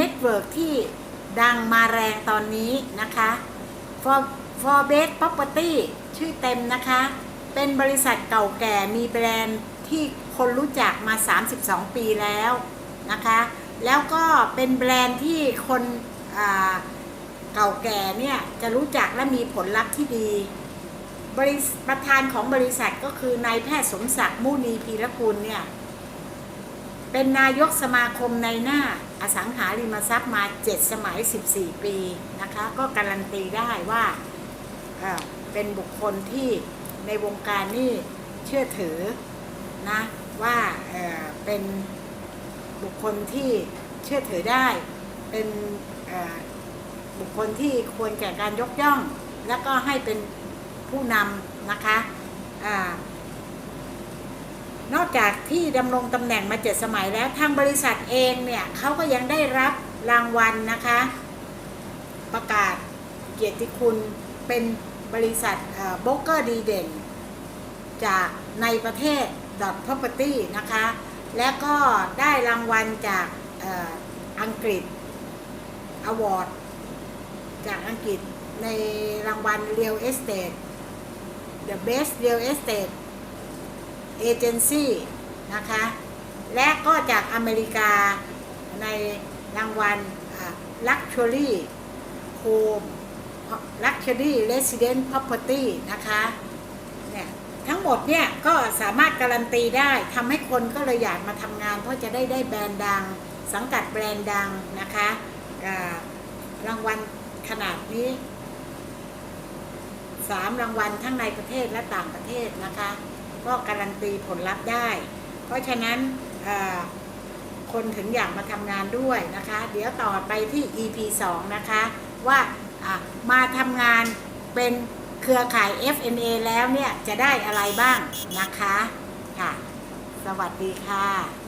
เน็ตเวิร์กที่ดังมาแรงตอนนี้นะคะ For For Best Property ชื่อเต็มนะคะ เป็นบริษัทเก่าแก่มีแบรนด์ที่คนรู้จักมา 32 ปีแล้วนะคะ แล้วก็เป็นแบรนด์ที่คนเก่าแก่เนี่ยจะรู้จักและมีผลลัพธ์ที่ดี บริประธานของบริษัทก็คือนายแพทย์สมศักดิ์มูนีพีรกุลเนี่ย เป็นนายกสมาคมในหน้าอสังหาริมทรัพย์มา 7 สมัย 14 ปีนะคะ ก็การันตีได้ว่าเป็นบุคคลที่ในวงการนี่เชื่อถือนะว่าเเป็นบุคคลที่เชื่อถือได้ เป็นบุคคลที่ควรแก่การยกย่อง แล้วก็ให้เป็นผู้นำนะคะอ่า จากที่ดำรงตำแหน่งมาเจ็ดสมัยแล้ว ทางบริษัทเองเนี่ยเขาก็ยังได้รับรางวัลนะคะ ประกาศเกียรติคุณเป็นบริษัทโบกเกอร์ดีเด่น จากในประเทศ dot property นะคะ และก็ได้รางวัลจากอ,อังกฤษ award จากอังกฤษในรางวัล Real Estate the best real estate agency นะคะ และก็จากอเมริกาในรางวัล Luxury Home Luxury Resident Property นะคะเนี่ยทั้งหมดเนี่ยก็สามารถการันตีได้ทำให้คนก็เลยอยากมาทำงาน เพราะจะได้ได้แบรนด์ดัง สังกัดแบรนด์ดังนะคะรางวัลขนาดนี้สามรางวัลทั้งในประเทศและต่างประเทศนะคะ ก็การันตีผลลัพธ์ได้ เพราะฉะนั้นคนถึงอยากมาทำงานด้วยนะคะ เดี๋ยวต่อไปที่ EP 2 นะคะ ว่ามาทำงานเป็นเครือข่าย FNA แล้วเนี่ย จะได้อะไรบ้างนะคะ ค่ะ สวัสดีค่ะ